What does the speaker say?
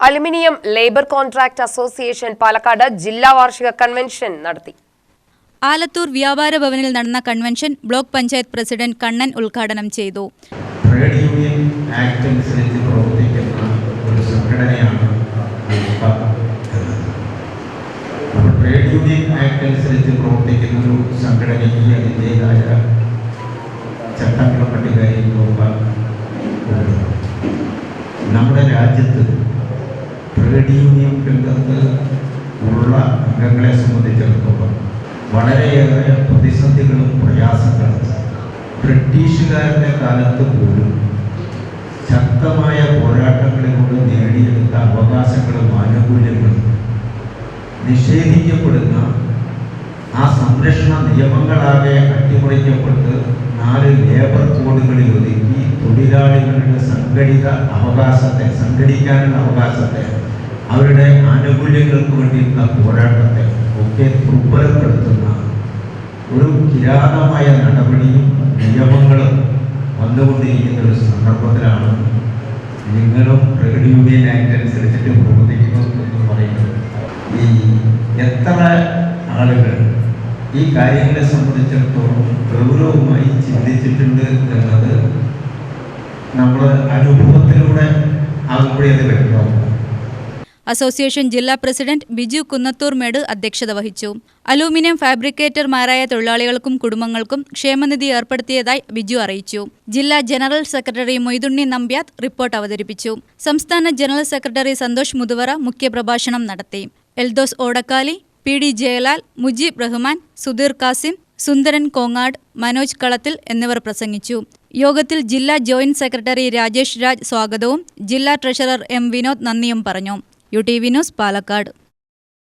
Aluminium labour contract association Palakkad ജില്ലാ വാർഷിക convention നടത്തി. ആലത്തൂർ വ്യാപാര ഭവനിൽ നടന്ന convention block panchayat president Kannan ഉദ്ഘാടനം ചെയ്തു. ട്രേഡ് യൂണിയൻ ആക്ട് അനുസരിച്ച് പ്രവർത്തിക്കുന്ന ഒരു സംഘടനയാണ് ട്രേഡ് യൂണിയൻ ആക്ട് അനുസരിച്ച് പ്രവർത്തിക്കുന്ന ഒരു സംഘടനയ്ക്ക് അതിന്റെതായ ചട്ടങ്ങളും ഉണ്ട് നമ്മുടെ രാജ്യത്ത് ട്രേഡ് യൂണിയൻ രംഗത്ത് ഉള്ള അംഗങ്ങളെ സംബന്ധിച്ചിടത്തോളം വളരെയേറെ പ്രതിസന്ധികളും പ്രയാസങ്ങളും ബ്രിട്ടീഷുകാരുടെ കാലത്ത് പോലും ശക്തമായ പോരാട്ടങ്ങളിലൂടെ നേടിയെടുത്ത അവകാശങ്ങളും ആനുകൂല്യങ്ങളും നിഷേധിക്കപ്പെടുന്ന ആ സംരക്ഷണ നിയമങ്ങളാകെ അട്ടിമറിക്കപ്പെട്ട് നാല് ലേബർ കോഡുകളിൽ ഒതുക്കി തൊഴിലാളികളുടെ സംഘടിത അവകാശത്തെ സംഘടിക്കാനുള്ള അവകാശത്തെ അവരുടെ ആനുകൂല്യങ്ങൾക്ക് വേണ്ടിയിട്ടുള്ള പോരാട്ടത്തെ ഒക്കെ ദുർബലപ്പെടുത്തുന്ന ഒരു കിരാതമായ നടപടിയും നിയമങ്ങളും വന്നുകൊണ്ടിരിക്കുന്ന ഒരു സന്ദർഭത്തിലാണ് നിങ്ങളും ട്രേഡ് യൂണിയൻ ആക്ട് അനുസരിച്ചിട്ട് പ്രവർത്തിക്കുന്നു എന്ന് പറയുന്നത്. ഈ എത്ര ആളുകൾ ഈ കാര്യങ്ങളെ സംബന്ധിച്ചിടത്തോളം ഗൗരവമായി ചിന്തിച്ചിട്ടുണ്ട് എന്നത് അസോസിയേഷൻ ജില്ലാ പ്രസിഡന്റ് ബിജു കുന്നത്തൂർമേട് അധ്യക്ഷത വഹിച്ചു. അലൂമിനിയം ഫാബ്രിക്കേറ്റർമാരായ തൊഴിലാളികൾക്കും കുടുംബങ്ങൾക്കും ക്ഷേമനിധി ഏർപ്പെടുത്തിയതായി ബിജു അറിയിച്ചു. ജില്ലാ general secretary Moythunni Nambiath report അവതരിപ്പിച്ചു. സംസ്ഥാന ജനറൽ സെക്രട്ടറി സന്തോഷ് മുതുവറ മുഖ്യപ്രഭാഷണം നടത്തി. എൽദോസ് ഓടക്കാലി പി ഡി ജയലാൽ മുജീബ് റഹ്മാൻ സുധീർ കാസിം സുന്ദരൻ കോങ്ങാട് മനോജ് കളത്തിൽ എന്നിവർ പ്രസംഗിച്ചു. യോഗത്തിൽ ജില്ലാ ജോയിന്റ് സെക്രട്ടറി രാജേഷ് രാജ് സ്വാഗതവും ജില്ലാ ട്രഷറർ എം വിനോദ് നന്ദിയും പറഞ്ഞു. U T V news Palakkad.